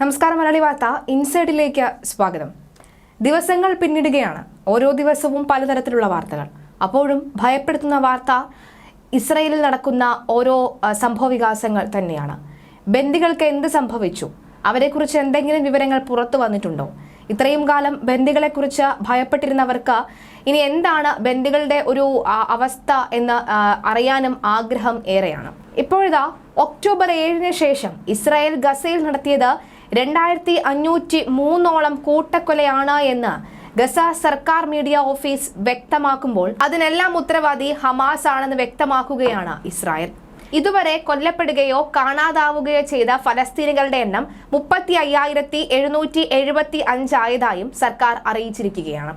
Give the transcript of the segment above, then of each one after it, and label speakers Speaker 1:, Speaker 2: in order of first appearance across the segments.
Speaker 1: നമസ്കാരം മലയാളി വാർത്ത. ഇൻസൈഡിലേക്ക് സ്വാഗതം. ദിവസങ്ങൾ പിന്നിടുകയാണ്. ഓരോ ദിവസവും പലതരത്തിലുള്ള വാർത്തകൾ. അപ്പോഴും ഭയപ്പെടുത്തുന്ന വാർത്ത ഇസ്രയേലിൽ നടക്കുന്ന ഓരോ സംഭവ സംഭവവികാസങ്ങൾ തന്നെയാണ്. ബന്ദികൾക്ക് എന്ത് സംഭവിച്ചു? അവരെക്കുറിച്ച് എന്തെങ്കിലും വിവരങ്ങൾ പുറത്തു വന്നിട്ടുണ്ടോ? ഇത്രയും കാലം ബന്ദികളെക്കുറിച്ച് ഭയപ്പെട്ടിരുന്നവർക്ക് ഇനി എന്താണ് ബന്ദികളുടെ ഒരു അവസ്ഥ എന്ന് അറിയാനും ആഗ്രഹം ഏറെയാണ്. ഇപ്പോഴിതാ ഒക്ടോബർ ഏഴിന് ശേഷം ഇസ്രായേൽ ഗസയിൽ നടത്തിയത് രണ്ടായിരത്തി അഞ്ഞൂറ്റി മൂന്നോളം കൂട്ടക്കൊലയാണ് എന്ന് ഗസ സർക്കാർ മീഡിയ ഓഫീസ് വ്യക്തമാക്കുമ്പോൾ അതിനെല്ലാം ഉത്തരവാദി ഹമാസ് ആണെന്ന് വ്യക്തമാക്കുകയാണ് ഇസ്രായേൽ. ഇതുവരെ കൊല്ലപ്പെടുകയോ കാണാതാവുകയോ ചെയ്ത ഫലസ്തീനികളുടെ എണ്ണം മുപ്പത്തി അയ്യായിരത്തി എഴുന്നൂറ്റി എഴുപത്തി അഞ്ചായതായും സർക്കാർ അറിയിച്ചിരിക്കുകയാണ്.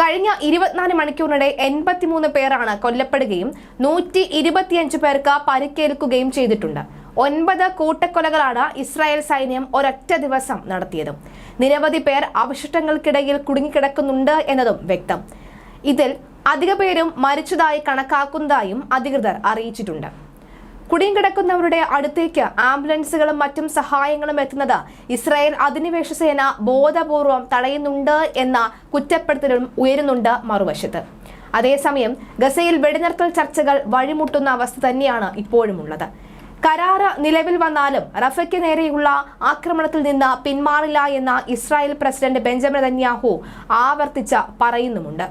Speaker 1: കഴിഞ്ഞ ഇരുപത്തിനാല് മണിക്കൂറിനിടെ എൺപത്തിമൂന്ന് പേരാണ് കൊല്ലപ്പെടുകയും നൂറ്റി ഇരുപത്തിയഞ്ച് പേർക്ക് പരിക്കേൽക്കുകയും ചെയ്തിട്ടുണ്ട്. ഒൻപത് കൂട്ടക്കൊലകളാണ് ഇസ്രായേൽ സൈന്യം ഒരൊറ്റ ദിവസം നടത്തിയത്. നിരവധി പേർ അവശിഷ്ടങ്ങൾക്കിടയിൽ കുടുങ്ങിക്കിടക്കുന്നുണ്ട് എന്നതും വ്യക്തം. ഇതിൽ അധിക പേരും മരിച്ചതായി കണക്കാക്കുന്നതായും അധികൃതർ അറിയിച്ചിട്ടുണ്ട്. കുടുങ്ങിക്കിടക്കുന്നവരുടെ അടുത്തേക്ക് ആംബുലൻസുകളും മറ്റും സഹായങ്ങളും എത്തുന്നത് ഇസ്രായേൽ അധിനിവേശ സേന ബോധപൂർവം തടയുന്നുണ്ട് എന്ന കുറ്റപ്പെടുത്തലും ഉയരുന്നുണ്ട് മറുവശത്ത്. അതേസമയം ഗസയിൽ വെടിനിർത്തൽ ചർച്ചകൾ വഴിമുട്ടുന്ന അവസ്ഥ തന്നെയാണ് ഇപ്പോഴുമുള്ളത്. കരാറ് നിലവിൽ വന്നാലും റഫയ്ക്ക് നേരെയുള്ള ആക്രമണത്തിൽ നിന്ന് പിന്മാറില്ല എന്ന ഇസ്രായേൽ പ്രസിഡന്റ് ബെഞ്ചമിൻ നെതന്യാഹു ആവർത്തിച്ച് പറയുന്നുമുണ്ട്.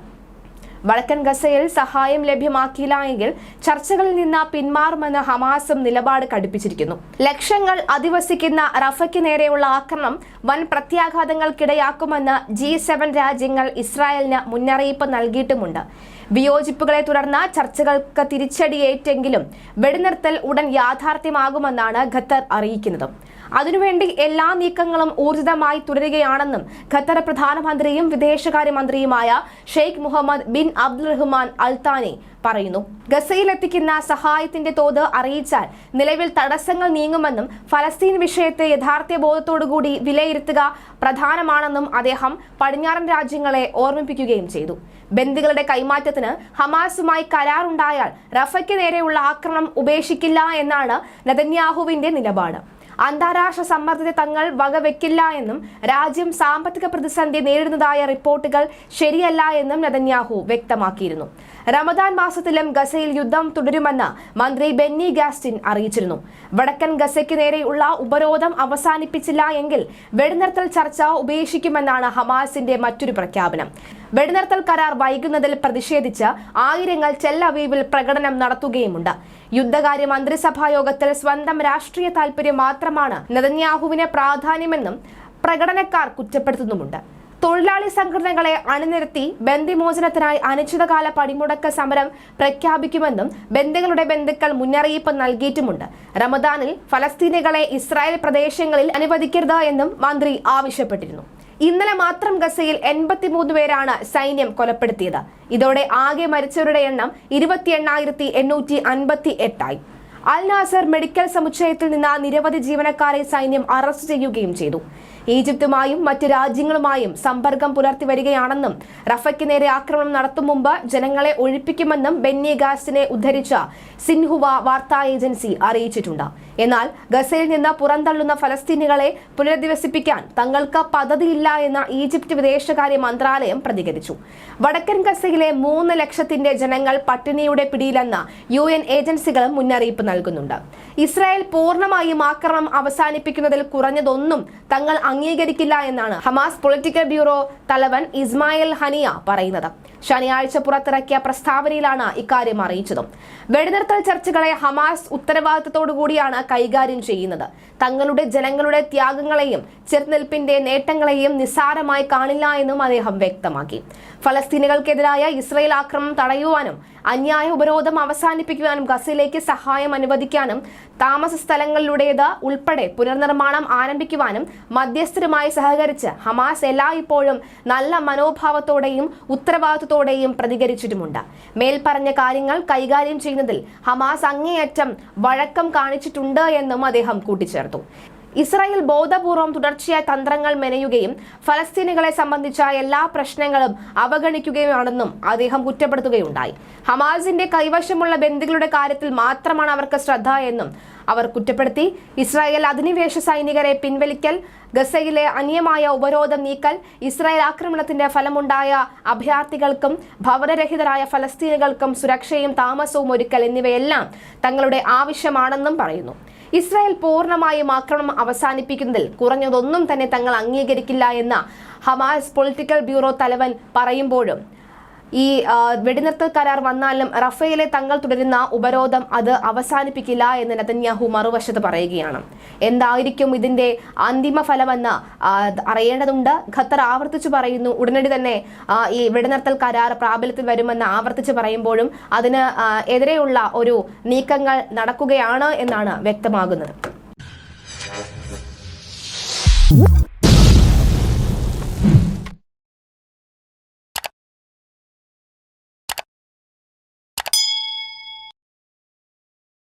Speaker 1: വടക്കൻ ഗസയിൽ സഹായം ലഭ്യമാക്കിയില്ല എങ്കിൽ ചർച്ചകളിൽ നിന്ന് പിന്മാറുമെന്ന് ഹമാസും നിലപാട് കടുപ്പിച്ചിരിക്കുന്നു. ലക്ഷങ്ങൾ അധിവസിക്കുന്ന റഫയ്ക്ക് നേരെയുള്ള ആക്രമണം വൻ പ്രത്യാഘാതങ്ങൾക്കിടയാക്കുമെന്ന് ജി രാജ്യങ്ങൾ ഇസ്രായേലിന് മുന്നറിയിപ്പ് നൽകിയിട്ടുമുണ്ട്. വിയോജിപ്പുകളെ തുടർന്ന് ചർച്ചകൾക്ക് തിരിച്ചടിയേറ്റെങ്കിലും വെടിനിർത്തൽ ഉടൻ യാഥാർത്ഥ്യമാകുമെന്നാണ് ഖത്തർ അറിയിക്കുന്നത്. അതിനുവേണ്ടി എല്ലാ നീക്കങ്ങളും ഊർജിതമായി തുടരുകയാണെന്നും ഖത്തർ പ്രധാനമന്ത്രിയും വിദേശകാര്യമന്ത്രിയുമായ Sheikh Muhammad bin Abdul Rahman Al Thani പറയുന്നു. ഗസയിലെത്തിക്കുന്ന സഹായത്തിന്റെ തോത് അറിയിച്ചാൽ നിലവിൽ തടസ്സങ്ങൾ നീങ്ങുമെന്നും ഫലസ്തീൻ വിഷയത്തെ യഥാർത്ഥ ബോധത്തോടുകൂടി വിലയിരുത്തുക പ്രധാനമാണെന്നും അദ്ദേഹം പടിഞ്ഞാറൻ രാജ്യങ്ങളെ ഓർമ്മിപ്പിക്കുകയും ചെയ്തു. ബന്ദികളുടെ കൈമാറ്റത്തിന് ഹമാസുമായി കരാറുണ്ടായാൽ റഫയ്ക്ക് നേരെയുള്ള ആക്രമണം ഉപേക്ഷിക്കില്ല എന്നാണ് നെതന്യാഹുവിന്റെ നിലപാട്. അന്താരാഷ്ട്ര സമ്മർദ്ദത്തെ തങ്ങൾ വകവെക്കില്ല എന്നും രാജ്യം സാമ്പത്തിക പ്രതിസന്ധി നേരിടുന്നതായ റിപ്പോർട്ടുകൾ ശരിയല്ല എന്നും നെതന്യാഹു വ്യക്തമാക്കിയിരുന്നു. റമദാൻ മാസത്തിലും ഗസയിൽ യുദ്ധം തുടരുമെന്ന് മന്ത്രി ബെന്നി ഗാസ്റ്റിൻ അറിയിച്ചിരുന്നു. വടക്കൻ ഗസയ്ക്ക് നേരെയുള്ള ഉപരോധം അവസാനിപ്പിച്ചില്ല എങ്കിൽ വെടിനിർത്തൽ ചർച്ച ഉപേക്ഷിക്കുമെന്നാണ് ഹമാസിന്റെ മറ്റൊരു പ്രഖ്യാപനം. വെടിനിർത്തൽ കരാർ വൈകുന്നതിൽ പ്രതിഷേധിച്ച് ആയിരങ്ങൾ ചെല്ലവീവിൽ പ്രകടനം നടത്തുകയുമുണ്ട്. യുദ്ധകാര്യ മന്ത്രിസഭാ യോഗത്തിൽ സ്വന്തം രാഷ്ട്രീയ താൽപര്യം മാത്രമാണ് നെതന്യാഹുവിന് പ്രാധാന്യമെന്നും പ്രകടനക്കാർ കുറ്റപ്പെടുത്തുന്നുമുണ്ട്. തൊഴിലാളി സംഘടനകളെ അണിനിരത്തി ബന്ദിമോചനത്തിനായി അനിശ്ചിതകാല പണിമുടക്ക സമരം പ്രഖ്യാപിക്കുമെന്നും ബന്ദികളുടെ ബന്ധുക്കൾ മുന്നറിയിപ്പ് നൽകിയിട്ടുമുണ്ട്. റമദാനിൽ ഫലസ്തീനികളെ ഇസ്രായേൽ പ്രദേശങ്ങളിൽ അനുവദിക്കരുത് എന്നും മന്ത്രി ആവശ്യപ്പെട്ടിരുന്നു. ഇന്നലെ മാത്രം ഗസയിൽ എൺപത്തിമൂന്ന് പേരാണ് സൈന്യം കൊലപ്പെടുത്തിയത്. ഇതോടെ ആകെ മരിച്ചവരുടെ എണ്ണം ഇരുപത്തി എണ്ണായിരത്തി എണ്ണൂറ്റി അൻപത്തി എട്ടായി അൽ നാസർ മെഡിക്കൽ സമുച്ചയത്തിൽ നിന്ന് നിരവധി ജീവനക്കാരെ സൈന്യം അറസ്റ്റ് ചെയ്യുകയും ചെയ്തു. ഈജിപ്തുമായും മറ്റ് രാജ്യങ്ങളുമായും സമ്പർക്കം പുലർത്തി വരികയാണെന്നും റഫയ്ക്ക് നേരെ ആക്രമണം നടത്തും മുമ്പ് ജനങ്ങളെ ഒഴിപ്പിക്കുമെന്നും ബെന്നി ഗാസിനെ ഉദ്ധരിച്ച സിൻഹുവ വാർത്താ ഏജൻസി അറിയിച്ചിട്ടുണ്ട്. എന്നാൽ ഗസയിൽ നിന്ന് പുറന്തള്ളുന്ന ഫലസ്തീനികളെ പുനരധിവസിപ്പിക്കാൻ തങ്ങൾക്ക് പദ്ധതിയില്ല എന്ന ഈജിപ്ത് വിദേശകാര്യ മന്ത്രാലയം പ്രതികരിച്ചു. വടക്കൻ ഗസയിലെ മൂന്ന് ലക്ഷത്തിന്റെ ജനങ്ങൾ പട്ടിണിയുടെ പിടിയിലെന്ന് യു എൻ ഏജൻസികളും മുന്നറിയിപ്പ് നൽകുന്നുണ്ട്. ഇസ്രായേൽ പൂർണമായും ആക്രമണം അവസാനിപ്പിക്കുന്നതിൽ കുറഞ്ഞതൊന്നും തങ്ങൾ അംഗീകരിക്കില്ല എന്നാണ് ഹമാസ് പൊളിറ്റിക്കൽ ബ്യൂറോ തലവൻ ഇസ്മായിൽ ഹനിയ പറയുന്നത്. ശനിയാഴ്ച പുറത്തിറക്കിയ പ്രസ്താവനയിലാണ് ഇക്കാര്യം അറിയിച്ചത്. വെടിനിർത്തൽ ചർച്ചകളെ ഹമാസ് ഉത്തരവാദിത്തത്തോടു കൂടിയാണ് കൈകാര്യം ചെയ്യുന്നത്. തങ്ങളുടെ ജനങ്ങളുടെ ത്യാഗങ്ങളെയും ചെറുനിൽപ്പിന്റെ നേട്ടങ്ങളെയും നിസ്സാരമായി കാണില്ല എന്നും അദ്ദേഹം വ്യക്തമാക്കി. ഫലസ്തീനുകൾക്കെതിരായ ഇസ്രയേൽ ആക്രമണം തടയുവാനും അന്യായ ഉപരോധം അവസാനിപ്പിക്കുവാനും ഗസയിലേക്ക് സഹായം അനുവദിക്കാനും താമസ സ്ഥലങ്ങളിലൂടേത് ഉൾപ്പെടെ പുനർനിർമ്മാണം ആരംഭിക്കുവാനും മധ്യസ്ഥരുമായി സഹകരിച്ച് ഹമാസ് എല്ലായ്പ്പോഴും നല്ല മനോഭാവത്തോടെയും ഉത്തരവാദിത്വത്തോടെയും പ്രതികരിച്ചിട്ടുമുണ്ട്. മേൽപ്പറഞ്ഞ കാര്യങ്ങൾ കൈകാര്യം ചെയ്യുന്നതിൽ ഹമാസ് അങ്ങേയറ്റം വഴക്കം കാണിച്ചിട്ടുണ്ട് എന്നും അദ്ദേഹം കൂട്ടിച്ചേർത്തു. ഇസ്രായേൽ ബോധപൂർവം തുടർച്ചയായ തന്ത്രങ്ങൾ മെനയുകയും ഫലസ്തീനുകളെ സംബന്ധിച്ച എല്ലാ പ്രശ്നങ്ങളും അവഗണിക്കുകയുമാണെന്നും അദ്ദേഹം കുറ്റപ്പെടുത്തുകയുണ്ടായി. ഹമാസിന്റെ കൈവശമുള്ള ബന്ധുക്കളുടെ കാര്യത്തിൽ മാത്രമാണ് അവർക്ക് ശ്രദ്ധ എന്നും അവർ കുറ്റപ്പെടുത്തി. ഇസ്രായേൽ അധിനിവേശ സൈനികരെ പിൻവലിക്കൽ ഗസയിലെ അന്യമായ ഉപരോധം നീക്കൽ ഇസ്രായേൽ ആക്രമണത്തിന്റെ ഫലമുണ്ടായ അഭയാർത്ഥികൾക്കും ഭവനരഹിതരായ ഫലസ്തീനുകൾക്കും സുരക്ഷയും താമസവും ഒരുക്കൽ എന്നിവയെല്ലാം തങ്ങളുടെ ആവശ്യമാണെന്നും പറയുന്നു. ഇസ്രായേൽ പൂർണമായും ആക്രമണം അവസാനിപ്പിക്കുന്നതിൽ കുറഞ്ഞതൊന്നും തന്നെ തങ്ങൾ അംഗീകരിക്കില്ല എന്ന് ഹമാസ് പൊളിറ്റിക്കൽ ബ്യൂറോ തലവൻ പറയുമ്പോഴും ഈ വെടിനിർത്തൽ കരാർ വന്നാലും റഫേലെ തങ്ങൾ തുടരുന്ന ഉപരോധം അത് അവസാനിപ്പിക്കില്ല എന്ന് നെതന്യാഹു മറുവശത്ത് പറയുകയാണ്. എന്തായിരിക്കും ഇതിന്റെ അന്തിമ ഫലമെന്ന് അറിയേണ്ടതുണ്ട്. ഖത്തർ ആവർത്തിച്ചു പറയുന്നു. ഉടനടി തന്നെ ഈ വെടിനിർത്തൽ കരാർ പ്രാബല്യത്തിൽ വരുമെന്ന് ആവർത്തിച്ച് പറയുമ്പോഴും അതിന് എതിരെയുള്ള ഒരു നീക്കങ്ങൾ നടക്കുകയാണ് എന്നാണ് വ്യക്തമാകുന്നത്.